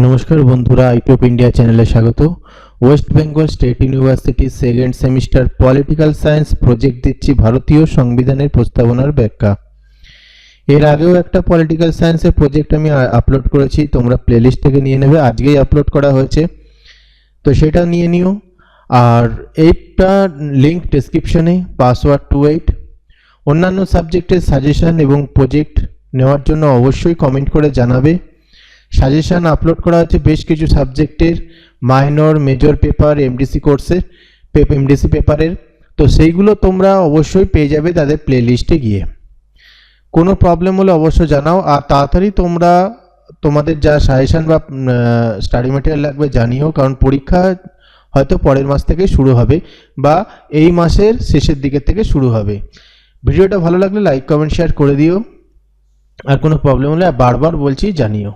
নমস্কার বন্ধুরা আইপিওপ ইন্ডিয়া চ্যানেলে স্বাগত। West Bengal state university second semester political science project দিচ্ছি ভারতীয় সংবিধানের প্রস্তাবনার ব্যাখ্যা। এর আগেও একটা পলিটিক্যাল সায়েন্সের প্রজেক্ট আমি আপলোড করেছি, তোমরা প্লেলিস্ট থেকে নিয়ে নেবে, আজকেই আপলোড করা হয়েছে। তো সেটা নিয়ে নিও। আর এইটা লিঙ্ক ডেসক্রিপশনে পাসওয়ার্ড টু এইট অন্যান্য সাবজেক্টের সাজেশন এবং প্রজেক্ট নেওয়ার জন্য অবশ্যই কমেন্ট করে জানাবে। সাজেশন আপলোড করা হচ্ছে বেশ কিছু সাবজেক্টের মাইনর মেজর পেপার এমডিসি কোর্সের এমডিসি পেপারের তো সেইগুলো তোমরা অবশ্যই পেয়ে যাবে তাদের প্লে লিস্টে গিয়ে। কোনো প্রবলেম হলে অবশ্যই জানাও। আর তাড়াতাড়ি তোমরা, তোমাদের যা সাজেশান বা স্টাডি মেটেরিয়াল লাগবে জানিও। কারণ পরীক্ষা হয়তো পরের মাস থেকে শুরু হবে বা এই মাসের শেষের দিকে থেকে শুরু হবে। ভিডিওটা ভালো লাগলে লাইক কমেন্ট শেয়ার করে দিও। আর কোনো প্রবলেম হলে বারবার বলছি জানিও।